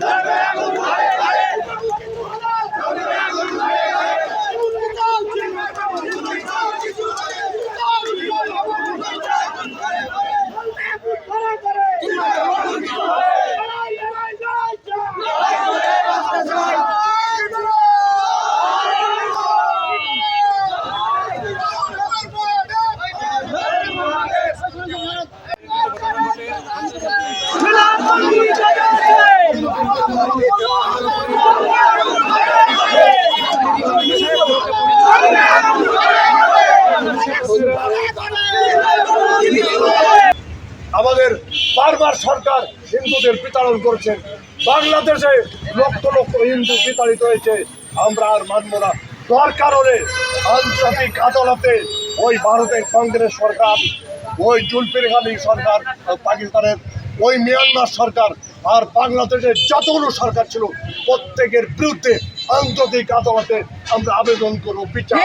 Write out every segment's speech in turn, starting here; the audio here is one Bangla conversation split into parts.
Darbe Abu Hayy! বারবার সরকার হিন্দুদের বিতাড়ন করছেন বাংলাদেশে লক্ষ লক্ষ হিন্দু বিতাড়িত হয়েছে। আমরা আর মানব না। দরকার হলে আন্তর্জাতিক আদালতে ওই ভারতের কংগ্রেস সরকার, ওই জুলফির আলী সরকার পাকিস্তানের ওই মিয়ানমার সরকার আর বাংলাদেশের যতগুলো সরকার ছিল, প্রত্যেকের বিরুদ্ধে আন্তর্জাতিক আদালতে আমরা আবেদন করব, বিচার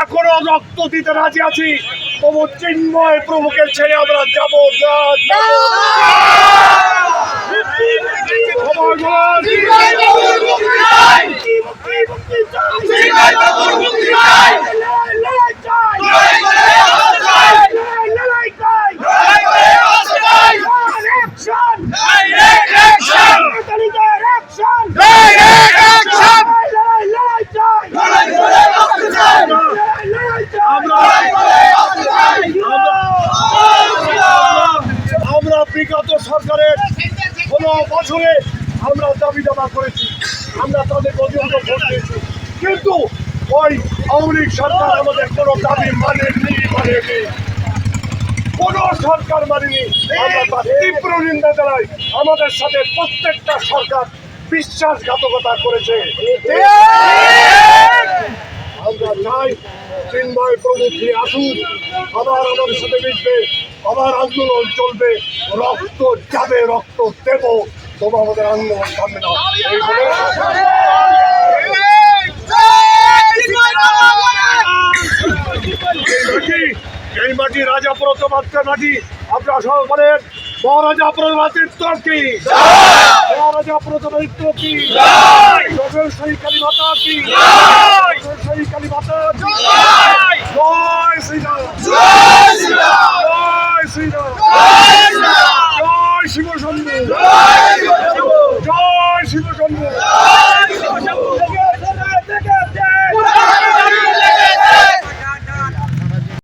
এখনও রক্ত দিতে রাজি আছি। তবু চিন্ময় প্রমুখের ছেড়ে আমরা যাব যাব বছরে আমরা দাবি দাবা করেছি। আমরা তাদের পর্যন্ত ভোট দিয়েছি। কিন্তু ওই আওয়ামী লীগ সরকার আমাদের কোনো দাবি মানেনি মানেনি। কোন সরকার মানেনি। আমরা তীব্র নিন্দা জানাই। আমাদের সাথে প্রত্যেকটা সরকার বিশ্বাসঘাতকতা করেছে। আমরা চাই চিন্ময় প্রমুখ আসুন। আবার আমাদের সাথে মিশবে। আবার আন্দোলন চলবে রক্ত যাবে রক্ত দেব। তবু আমাদের আন্দোলন থামবে না। এই বলে এই মাটি রাজা প্রথমাত্রের মাটি। আপনারা সবাই মহারাজা প্রথমাত্রের কি? মহারাজা প্রথমাত্র কি? কালী মাতা কি? কালী মাতা